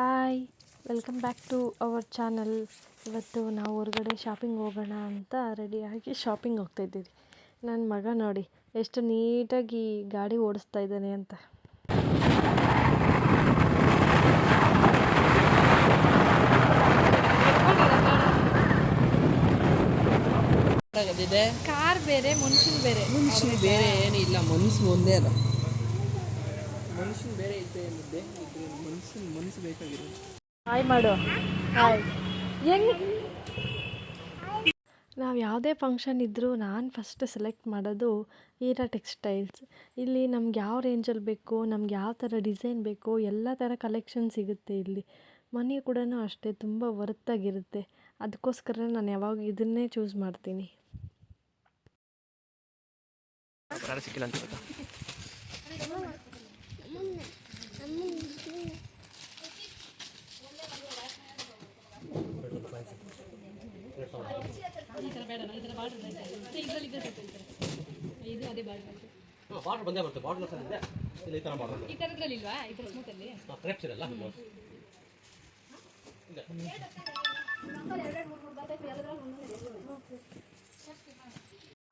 Hi welcome back to our channel ಇವತ್ತು ನಾವು ಹೊರಗಡೆ ಶಾಪಿಂಗ್ ಹೋಗೋಣ ಅಂತ ರೆಡಿಯಾಗಿ ಶಾಪಿಂಗ್ ಹೋಗ್ತಾ ಇದ್ದೀವಿ. ನನ್ನ ಮಗ ನೋಡಿ ಎಷ್ಟು ನೀಟಾಗಿ ಗಾಡಿ ಓಡಿಸ್ತಾ ಇದ್ದಾನೆ ಅಂತ. ಕಾರ್ ಬೇರೆ ಮನುಷ್ಯನ ಬೇರೆ. ಮನುಷ್ಯನ ಬೇರೆ. ಏನಿಲ್ಲ ಇಲ್ಲ ಮುಂದೆ ಒಂದೇ ಅದ. ಮನುಷ್ಯನ ಬೇರೆ ಇದ್ದೇ ಇದ್ರೆ ಮನುಷ್ಯನ ಮನಸ್ಸು ಬೇಕಾಗಿರೋದು. ಹಾಯ್ ಮಾಡು. ಹಾಯ್ ಹೆಂಗ್ ನಾವು ಯಾವುದೇ ಫಂಕ್ಷನ್ ಇದ್ದರೂ ನಾನು ಫಸ್ಟ್ ಸೆಲೆಕ್ಟ್ ಮಾಡೋದು ಈರಾ ಟೆಕ್ಸ್ಟೈಲ್ಸ್ ಇಲ್ಲಿ ನಮ್ಗೆ ಯಾವ ರೇಂಜಲ್ಲಿ ಬೇಕು ನಮ್ಗೆ ಯಾವ ಥರ ಡಿಸೈನ್ ಬೇಕು ಎಲ್ಲ ಥರ ಕಲೆಕ್ಷನ್ ಸಿಗುತ್ತೆ ಇಲ್ಲಿ. ಮನಿ ಕೂಡ ಅಷ್ಟೇ ತುಂಬ ವರ್ತಾಗಿರುತ್ತೆ ಅದಕ್ಕೋಸ್ಕರ ನಾನು ಯಾವಾಗ ಇದನ್ನೇ ಚೂಸ್ ಮಾಡ್ತೀನಿ. ಸಿಕ್ಕಿಲ್ಲ ಅಂತ ಬಾಟ್ಲ್ ಬಂದೇ ಬರುತ್ತೆ ಬಾಟ್ಲ್ ಸರ್ ಇಲ್ಲ ಇಲ್ಲಿ. ಈ ಥರ ಮಾಡೋದು ಈ ಥರದ್ರಲ್ಲಿಲ್ವಾ ಈ ಥರ ಸ್ಮೂತಲ್ಲಿ ಕ್ರೆಪ್ಸ್ ಇರಲ್ಲ.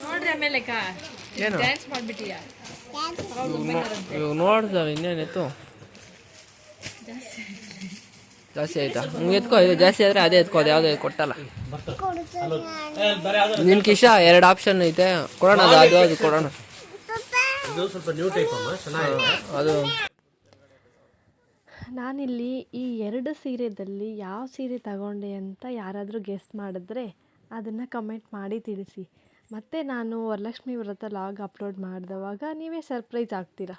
ನೋಡ್ರಿ ಆಮೇಲೆ ಡ್ಯಾನ್ಸ್ ಮಾಡಿಬಿಟ್ಟಿಯ? ನೋಡ್ತಾರೆ ಇನ್ನೇನಿತ್ತು ಜಾಸ್ತಿ. ಆಯ್ತಾ? ನೀವು ಎತ್ಕೋ ಇದು ಜಾಸ್ತಿ ಆದರೆ ಅದೇ ಎತ್ಕೋ ಅದು ಯಾವುದೇ ಕೊಟ್ಟಲ್ಲ. ನಿಮ್ಗೆ ಇಷ್ಟ ಎರಡು ಆಪ್ಷನ್ ಐತೆ. ಕೊಡೋಣ ಅದು ಅದು ಅದು ಕೊಡೋಣ. ಇದು ಸ್ವಲ್ಪ ನ್ಯೂ ಟೈಪ್ ಅಮ್ಮ ಚೆನ್ನಾಗಿದೆ. ಅದು. ನಾನಿಲ್ಲಿ ಈ ಎರಡು ಸೀರೆದಲ್ಲಿ ಯಾವ ಸೀರೆ ತಗೊಂಡೆ ಅಂತ ಯಾರಾದರೂ ಗೆಸ್ಟ್ ಮಾಡಿದ್ರೆ ಅದನ್ನು ಕಮೆಂಟ್ ಮಾಡಿ ತಿಳಿಸಿ. ಮತ್ತು ನಾನು ವರಲಕ್ಷ್ಮಿ ವ್ರತ ಲಾಗ್ ಅಪ್ಲೋಡ್ ಮಾಡಿದವಾಗ ನೀವೇ ಸರ್ಪ್ರೈಸ್ ಆಗ್ತೀರಾ.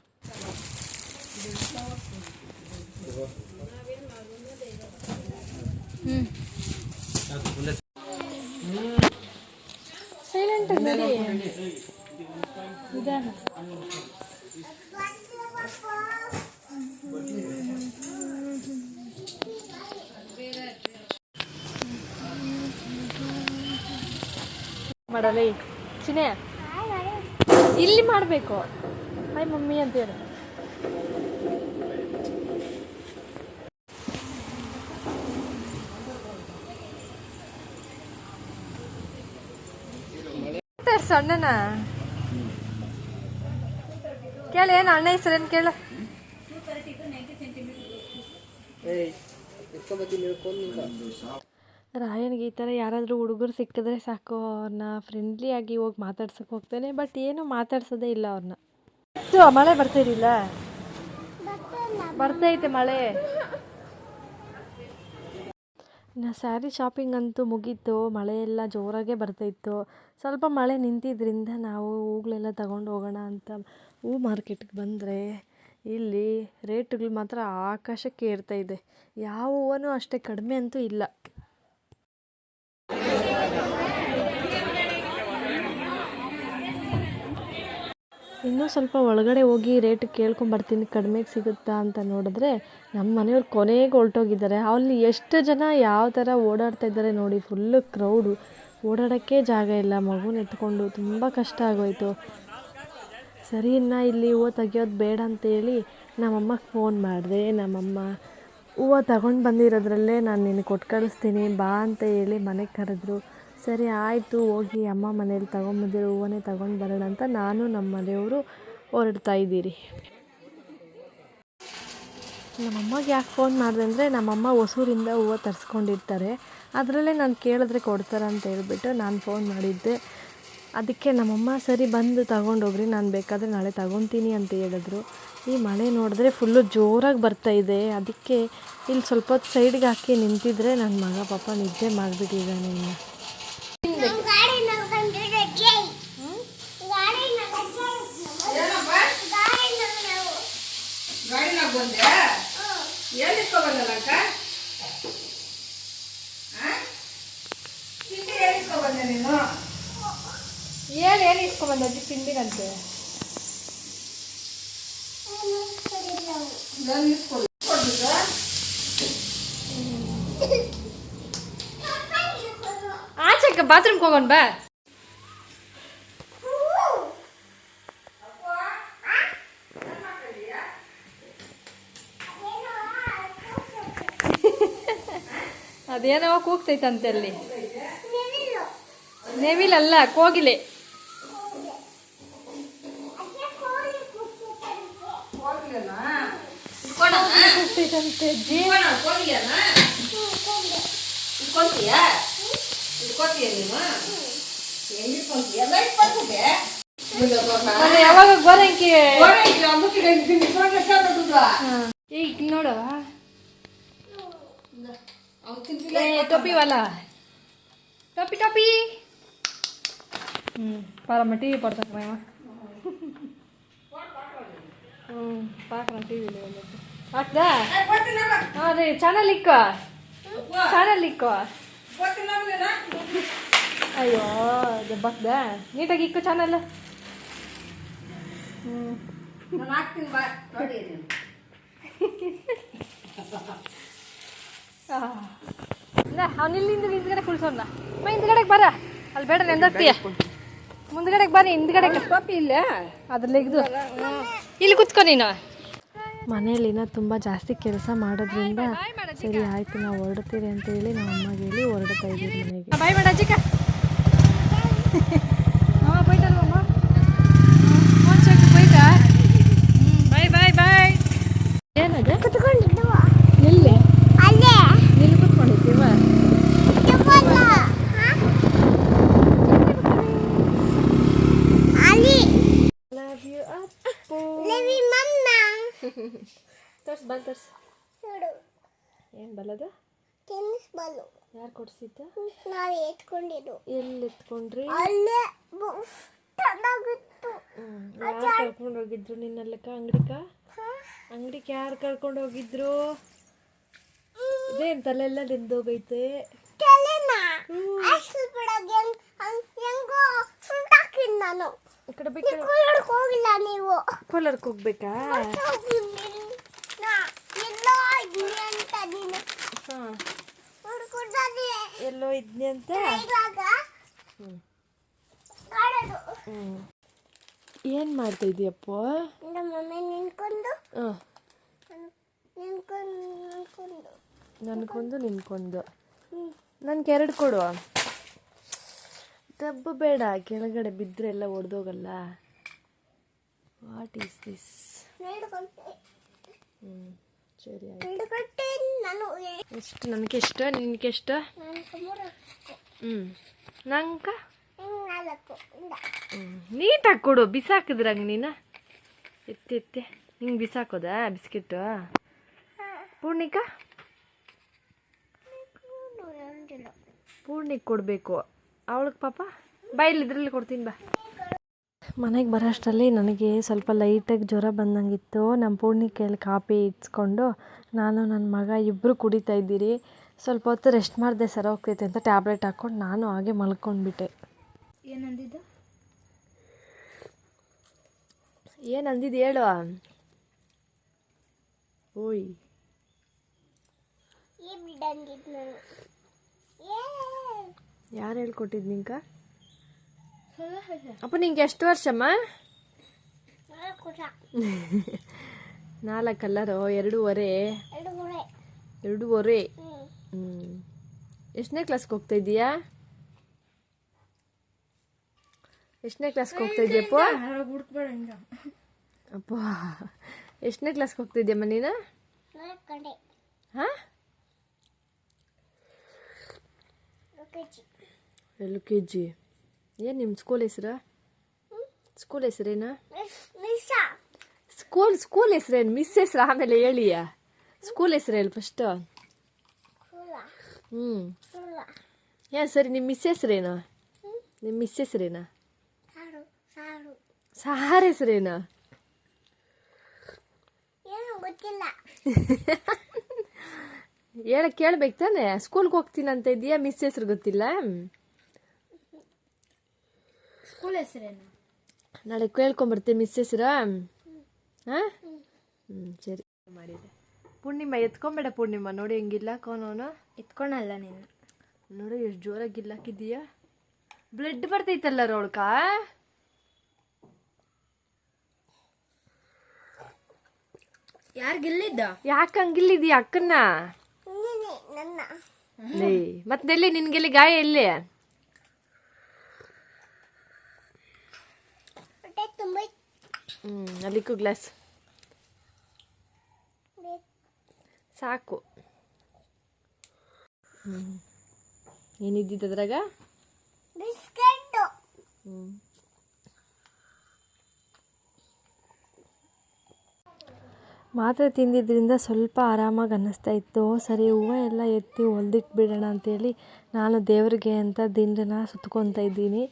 ಸೈಲೆಂಟ್ ನಿಧಾನ. ಮಾಡಲಿ. ಚಿನೇ ಇಲ್ಲಿ ಮಾಡಬೇಕು. ಹಾಯ್ ಮಮ್ಮಿ ಅಂತ ಹೇಳು. ಮಾತಾಡ್ಸು ಅಣ್ಣನ ಕೇಳ ಏನು ಅಣ್ಣ ಹೆಸರೇನು ಕೇಳ? ರಾಯನ್ಗೆ ಈ ಥರ ಯಾರಾದರೂ ಹುಡುಗರು ಸಿಕ್ಕಿದ್ರೆ ಸಾಕು ಅವ್ರನ್ನ ಫ್ರೆಂಡ್ಲಿಯಾಗಿ ಹೋಗಿ ಮಾತಾಡ್ಸಕ್ಕೆ ಹೋಗ್ತಾನೆ ಬಟ್ ಏನು ಮಾತಾಡ್ಸೋದೇ ಇಲ್ಲ ಅವ್ರನ್ನ. ಮಳೆ ಬರ್ತಿದಿಲ್ಲ ಬರ್ತೈತೆ ಮಳೆ. ಇನ್ನು ಸ್ಯಾರಿ ಶಾಪಿಂಗ್ ಅಂತೂ ಮುಗೀತು ಮಳೆ ಎಲ್ಲ ಜೋರಾಗೇ ಬರ್ತಾಯಿತ್ತು ಸ್ವಲ್ಪ ಮಳೆ ನಿಂತಿದ್ದರಿಂದ ನಾವು ಹೂಗಳೆಲ್ಲ ತಗೊಂಡು ಹೋಗೋಣ ಅಂತ ಹೂ ಮಾರ್ಕೆಟ್ಗೆ ಬಂದರೆ ಇಲ್ಲಿ ರೇಟ್ಗಳು ಮಾತ್ರ ಆಕಾಶಕ್ಕೆ ಏರ್ತಾ ಇದೆ. ಯಾವ ಹೂವನೂ ಅಷ್ಟೇ ಕಡಿಮೆ ಅಂತೂ ಇಲ್ಲ. ಇನ್ನೂ ಸ್ವಲ್ಪ ಒಳಗಡೆ ಹೋಗಿ ರೇಟ್ ಕೇಳ್ಕೊಂಬರ್ತೀನಿ ಕಡಿಮೆಗೆ ಸಿಗುತ್ತಾ ಅಂತ ನೋಡಿದ್ರೆ ನಮ್ಮ ಮನೆಯವ್ರು ಕೊನೆಗೆ ಹೊರ್ಟೋಗಿದ್ದಾರೆ. ಅಲ್ಲಿ ಎಷ್ಟು ಜನ ಯಾವ ಥರ ಓಡಾಡ್ತಾ ಇದ್ದಾರೆ ನೋಡಿ ಫುಲ್ಲು ಕ್ರೌಡು ಓಡಾಡೋಕ್ಕೆ ಜಾಗ ಇಲ್ಲ. ಮಗುನ ಎತ್ಕೊಂಡು ತುಂಬ ಕಷ್ಟ ಆಗೋಯ್ತು. ಸರಿ ಇನ್ನು ಇಲ್ಲಿ ಹೂವು ತೆಗಿಯೋದು ಬೇಡ ಅಂತೇಳಿ ನಮ್ಮಮ್ಮಗೆ ಫೋನ್ ಮಾಡಿದೆ. ನಮ್ಮಮ್ಮ, ಹೂವು ತಗೊಂಡು ಬಂದಿರೋದ್ರಲ್ಲೇ ನಾನು ನಿನಗೆ ಕೊಟ್ಟು ಕಳಿಸ್ತೀನಿ, ಬಾ ಅಂತ ಹೇಳಿ ಮನೆಗೆ ಕರೆದ್ರು. ಸರಿ, ಆಯಿತು, ಹೋಗಿ ಅಮ್ಮ ಮನೇಲಿ ತಗೊಂಬಂದಿರೋ, ಹೂವನ್ನೇ ತಗೊಂಡು ಬರೋಣ ಅಂತ ನಾನು ನಮ್ಮ ಮನೆಯವರು ಹೊರಡ್ತಾ ಇದ್ದೀರಿ. ನಮ್ಮಮ್ಮಗೆ ಯಾಕೆ ಫೋನ್ ಮಾಡಿದೆ ಅಂದರೆ, ನಮ್ಮಮ್ಮ ಹೊಸೂರಿಂದ ಹೂವು ತರಿಸ್ಕೊಂಡಿರ್ತಾರೆ. ಅದರಲ್ಲೇ ನಾನು ಕೇಳಿದ್ರೆ ಕೊಡ್ತಾರೆ ಅಂತ ಹೇಳ್ಬಿಟ್ಟು ನಾನು ಫೋನ್ ಮಾಡಿದ್ದೆ. ಅದಕ್ಕೆ ನಮ್ಮಮ್ಮ, ಸರಿ, ಬಂದು ತಗೊಂಡೋಗ್ರಿ, ನಾನು ಬೇಕಾದರೆ ನಾಳೆ ತಗೊತೀನಿ ಅಂತ ಹೇಳಿದ್ರು. ಈ ಮಳೆ ನೋಡಿದ್ರೆ ಫುಲ್ಲು ಜೋರಾಗಿ ಬರ್ತಾ ಇದೆ. ಅದಕ್ಕೆ ಇಲ್ಲಿ ಸ್ವಲ್ಪ ಸೈಡ್ಗೆ ಹಾಕಿ ನಿಂತಿದ್ರೆ ನನ್ನ ಮಗ ಪಾಪ ನಿದ್ದೆ ಮಾಡಿಬಿಟ್ಟಿದ್ದಾನೆ ಗಾಡಿನಾಗ ಬಂದೆ ಎಲ್ಲಿ ಬಂದಲ್ಲಕ್ಕ ತಿಂಡಿ ಏನಿಸ್ಕೊ ಬಂದೆ ನೀನು ಇಸ್ಕೊಡು ಕೊಡ್ಬೇಕಾ ಆಚೆಗೆ ಬಾತ್ರೂಮ್ಗೆ ಹೋಗೋಣ ಬಾ. ಅದೇನೋ ಕೂಗ್ತೈತಂತೆ ಅಲ್ಲಿ. ನೆವಿಲಲ್ಲ ಕೋಗಿಲೆ. ಇಟ್ಕೊಂಡಂತೆ ಜೀವನ ಇಟ್ಕೊಂತೀಯ ಇಟ್ಕೊತೀಯ ನೀನು? ಹೆಂಗ್ ಇಟ್ಕೊಂತೀಯ ಎಲ್ಲ ಇಟ್ಕೊಂತಿದೆ ಯಾವಾಗ ಗೋರಂಕಿ? ಈಗ ನೋಡವ ಟೊಪಿವಲ್ಲ ಟೊಪಿ ಟೊಪಿ ಹ್ಞೂ ಪಾರಮ್ಮ ಟಿ ವಿ ಪಡ್ತಾಕ್ರಮ್ಮ ಹ್ಞೂ ಪಾಕ್ರಮ್ಮ ಟಿ ವಿಲಿ ಹಾಕ್ದಾ ಹಾಂ ರೀ ಚಾನಲ್ ಇಕ್ಕ ಚಾನಲ್ ಇಕ್ಕ ಅಯ್ಯೋ ಜಬ್ಬಾಕ್ದ ನೀಟಾಗಿ ಇಕ್ಕ ಚಾನಲ್ ಅವನಿಲ್ಲಿಂದ ಹಿಂದ್ಗಡೆ ಕುಳ್ಸೋಣ ಹಿಂದ್ಗಡೆಗೆ ಬರ. ಅಲ್ಲಿ ಬೇಡ ನೆಂದತ್ತೀಯ ಮುಂದ್ಗಡೆಗೆ ಬರೀ ಹಿಂದ್ಗಡೆ ಕಾಪಿ ಇಲ್ಲ? ಅದ್ರಲ್ಲಿ ಇಲ್ಲಿ ಕುತ್ಕೊ ನೀನು. ಮನೆಯಲ್ಲಿನ ತುಂಬ ಜಾಸ್ತಿ ಕೆಲಸ ಮಾಡೋದ್ರಿಂದ ಸರಿ ಆಯ್ತು ನಾವು ಹೊರಡ್ತೀರಿ ಅಂತ ಹೇಳಿ ನಮ್ಮ ಅಮ್ಮಗೆ ಹೇಳಿ ಹೊರಡ್ತಾ ಇದ್ದೀವಿ ಮನೆಗೆ. ಬಲ್ ನೋಡು. ಏನು ಬಲದು ಟೆನ್ನಿಸ್ ಬಾಲು ಯಾರು ಕೊಡಿಸಿದ್ದ? ನಾವು ಎತ್ಕೊಂಡಿದ್ದು. ಎಲ್ಲಿ ಎತ್ಕೊಂಡ್ರಿ? ಅಲ್ಲೇ ಚೆನ್ನಾಗಿತ್ತು ಯಾರು ಕರ್ಕೊಂಡು ಹೋಗಿದ್ರು ನಿನ್ನಲ್ಲಕ್ಕ ಅಂಗಡಿಕ? ಅಂಗಡಿಗೆ ಯಾರು ಕರ್ಕೊಂಡು ಹೋಗಿದ್ರು? ಇದೇನು ತಲೆಲ್ಲ ಎಲ್ಲ ಸುಟ್ಟಾಕಿದ್ ನಾನು. ಈ ಕಡೆ ಹೋಗಿಲ್ಲ ನೀವು. ಕೋಲಾರಕ್ಕೆ ಹೋಗ್ಬೇಕಾ? ಎಲ್ಲೋ ಇದ್ನಿ ಅಂತ ಏನ್ ಮಾಡ್ತಾ ಇದೀಯಪ್ಪ? ನಿನ್ಕೊಂಡು ನಿನ್ಕೊಂಡು ನಿನ್ಕೊಂಡು ನನಗೊಂದು ನಿನ್ಕೊಂದು ನನ್ಗೆ ಎರಡು ಕೊಡು ದಬ್ಬು ಬೇಡ ಕೆಳಗಡೆ ಬಿದ್ದರೆ ಎಲ್ಲ ಒಡೆದೋಗಲ್ಲ. What is this hmm. ಹ್ಞೂ ಸರಿ ಎಷ್ಟು? ನನಗೆ ಎಷ್ಟು ಹ್ಞೂ ನಂಕ ಹ್ಞೂ ನೀಟಾಗಿ ಕೊಡು. ಬಿಸಾಕಿದ್ರಂಗೆ ನೀನು. ಎತ್ತಿ ಎತ್ತಿ. ಹಿಂಗೆ ಬಿಸಾಕೋದಾ? ಬಿಸ್ಕಿಟ್ಟು ಪೂರ್ಣಿಕ? ಪೂರ್ಣಿಗೆ ಕೊಡಬೇಕು. ಅವಳಿಗೆ ಪಾಪ? ಬಾ ಇಲ್ಲಿ ಇದ್ರಲ್ಲಿ ಕೊಡ್ತೀನಿ ಬಾ. ಮನೆಗೆ ಬರೋಷ್ಟರಲ್ಲಿ ನನಗೆ ಸ್ವಲ್ಪ ಲೈಟಾಗಿ ಜ್ವರ ಬಂದಂಗಿತ್ತು. ನಮ್ಮ ಪೂರ್ಣಿ ಕೈಯಲ್ಲಿ ಕಾಪಿ ಇಟ್ಸ್ಕೊಂಡು ನಾನು ನನ್ನ ಮಗ ಇಬ್ಬರು ಕುಡಿತಾ ಇದ್ದೀರಿ. ಸ್ವಲ್ಪ ಹೊತ್ತು ರೆಸ್ಟ್ ಮಾಡಿದೆ ಸರ ಹೋಗ್ತೈತೆ ಅಂತ ಟ್ಯಾಬ್ಲೆಟ್ ಹಾಕ್ಕೊಂಡು ನಾನು ಹಾಗೆ ಮಲ್ಕೊಂಡ್ಬಿಟ್ಟೆ. ಏನಂದಿದ್ದು? ಏನು ಅಂದಿದ್ದು ಹೇಳು ಓಯ್ ಯಾರು ಹೇಳ್ಕೊಟ್ಟಿದ್ದು ನಿಂಕ? ಅಪ್ಪ ನಿಂಗೆ ಎಷ್ಟು ವರ್ಷಮ್ಮ? ನಾಲ್ಕು ಕಲ್ಲರು ಎರಡೂವರೆ. ಎರಡೂವರೆ. ಹ್ಞೂ ಎಷ್ಟನೇ ಕ್ಲಾಸ್ಗೆ ಹೋಗ್ತಾ ಇದೀಯಾ? ಎಷ್ಟನೇ ಕ್ಲಾಸ್ಗೆ ಹೋಗ್ತಾ ಇದೆಯಪ್ಪ ಅಪ್ಪ? ಎಷ್ಟನೇ ಕ್ಲಾಸ್ಗೆ ಹೋಗ್ತಾ ಇದೆಯಮ್ಮ ನೀನು? ಹಾಂ? L K G. ಏನು ನಿಮ್ಮ ಸ್ಕೂಲ್ ಹೆಸ್ರು? ಸ್ಕೂಲ್ ಹೆಸ್ರೇನಾ? ಸ್ಕೂಲ್ ಸ್ಕೂಲ್ ಹೆಸ್ರೇನು? ಮಿಸ್ ಹೆಸ್ರು ಆಮೇಲೆ ಹೇಳಿಯ? ಸ್ಕೂಲ್ ಹೆಸ್ರು ಹೇಳಿ ಫಸ್ಟ್ ಹ್ಮ್. ಹ್ಞೂ ಏನು ಸರಿ ನಿಮ್ಮ ಮಿಸ್ ಹೆಸ್ರೇನು? ನಿಮ್ಮ ಮಿಸ್ ಹೆಸ್ರೇನು? Sir sir. ಸಾರ್ ಹೆಸ್ರೇನು? ಏನು ಗೊತ್ತಿಲ್ಲ. ಹೇಳಕ್ ಕೇಳ್ಬೇಕು ತಾನೆ? ಸ್ಕೂಲ್ಗೆ ಹೋಗ್ತೀನಂತ ಅಂತ ಇದೆಯಾ ಮಿಸ್ ಹೆಸ್ರು ಗೊತ್ತಿಲ್ಲ? ಸ್ಕೂಲ್ ಹೆಸರೇನು? ನಾಳೆ ಕೇಳ್ಕೊಂಬರ್ತೀನಿ ಮಿಸ್ ಹೆಸ್ರ. ಹಾಂ? ಹ್ಞೂ ಸರಿ. ಮಾಡಿದೆ. ಪೂರ್ಣಿಮಾ ಎತ್ಕೊಂಬೇಡ ಪೂರ್ಣಿಮಾ. ನೋಡಿ ಹೆಂಗಿಲ್ಲ ಕೋನೋನು ಎತ್ಕೊಳಲ್ಲ ನೀನು. ನೋಡಿ ಎಷ್ಟು ಜೋರಾಗಿ ಗಿಲ್ಲಾಕಿದ್ದೀಯಾ. ಬ್ಲಡ್ ಬರ್ತೈತಲ್ಲ ರೋಳ್ಕ? ಯಾರು ಗೆಲ್ಲಿದ್ದ? ಯಾಕೆ ಹಂಗಿಲ್ಲಿದೀಯ ಅಕ್ಕನ್ನ? ನೀನೆ ನನ್ನ. ಲೇ ಮತ್ತೆ ಎಲ್ಲಿ ನಿನ್ಗೆಲ್ಲಿ ಗಾಯ ಎಲ್ಲಿ ಹೊಟ್ಟೆ ತುಂಬ ಹ್ಞೂ ಅಲ್ಲಿಕ್ಕೂ ಗ್ಲಾಸ್ ಸಾಕು. ಹ್ಮ್ ಏನಿದ್ದಿದ್ದು ಅದ್ರಾಗ? ಹ್ಞೂ ಮಾತ್ರೆ ತಿಂದಿದ್ದರಿಂದ ಸ್ವಲ್ಪ ಆರಾಮಾಗಿ ಅನ್ನಿಸ್ತಾ ಇತ್ತು. ಸರಿ ಹೂವು ಎಲ್ಲ ಎತ್ತಿ ಹೊಲ್ದಿಟ್ಬಿಡೋಣ ಅಂತೇಳಿ ನಾನು ದೇವ್ರಿಗೆ ಅಂತ ದಿಂಡನ್ನ ಸುತ್ಕೊತಾ ಇದ್ದೀನಿ.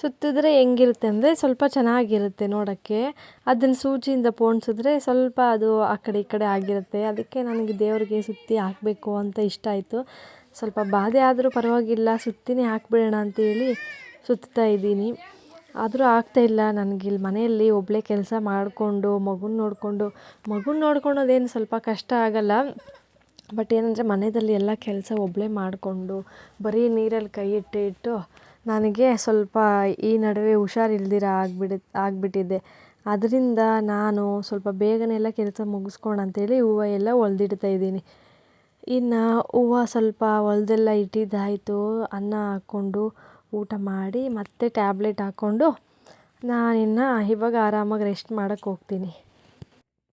ಸುತ್ತಿದ್ರೆ ಹೆಂಗಿರುತ್ತೆ ಅಂದರೆ ಸ್ವಲ್ಪ ಚೆನ್ನಾಗಿರುತ್ತೆ ನೋಡೋಕ್ಕೆ. ಅದನ್ನು ಸೂಜಿಯಿಂದ ಪೋಣಿಸಿದ್ರೆ ಸ್ವಲ್ಪ ಅದು ಆ ಕಡೆ ಈ ಕಡೆ ಆಗಿರುತ್ತೆ. ಅದಕ್ಕೆ ನನಗೆ ದೇವರಿಗೆ ಸುತ್ತಿ ಹಾಕಬೇಕು ಅಂತ ಇಷ್ಟ ಆಯಿತು. ಸ್ವಲ್ಪ ಬಾಧೆ ಆದರೂ ಪರವಾಗಿಲ್ಲ, ಸುತ್ತಿನೇ ಹಾಕ್ಬಿಡೋಣ ಅಂತೇಳಿ ಸುತ್ತಾ ಇದ್ದೀನಿ. ಆದರೂ ಇಲ್ಲ ನನಗೆ ಇಲ್ಲಿ ಮನೆಯಲ್ಲಿ ಒಬ್ಬಳೇ ಕೆಲಸ ಮಾಡಿಕೊಂಡು, ಮಗುನ ನೋಡಿಕೊಂಡು. ಮಗುನ ನೋಡ್ಕೊಳೋದೇನು ಸ್ವಲ್ಪ ಕಷ್ಟ ಆಗಲ್ಲ. ಬಟ್ ಏನಂದರೆ ಮನೆಯಲ್ಲಿ ಎಲ್ಲ ಕೆಲಸ ಒಬ್ಬಳೇ ಮಾಡಿಕೊಂಡು, ಬರೀ ನೀರಲ್ಲಿ ಕೈ ಇಟ್ಟು ಇಟ್ಟು ನನಗೆ ಸ್ವಲ್ಪ ಈ ನಡುವೆ ಹುಷಾರಿಲ್ದಿರ ಆಗ್ಬಿಡಿ ಆಗಿಬಿಟ್ಟಿದ್ದೆ ಅದರಿಂದ ನಾನು ಸ್ವಲ್ಪ ಬೇಗನೆ ಎಲ್ಲ ಕೆಲಸ ಮುಗಿಸ್ಕೋಣ ಅಂತೇಳಿ ಹೂವು ಎಲ್ಲ ಹೊಲ್ದಿಡ್ತಾ ಇದ್ದೀನಿ. ಇನ್ನು ಹೂವು ಸ್ವಲ್ಪ ಹೊಲ್ದೆಲ್ಲ ಇಟ್ಟಿದ್ದಾಯಿತು. ಅನ್ನ ಹಾಕ್ಕೊಂಡು ಊಟ ಮಾಡಿ ಮತ್ತೆ ಟ್ಯಾಬ್ಲೆಟ್ ಹಾಕ್ಕೊಂಡು ನಾನಿನ್ನು ಇವಾಗ ಆರಾಮಾಗಿ ರೆಸ್ಟ್ ಮಾಡೋಕ್ಕೆ ಹೋಗ್ತೀನಿ.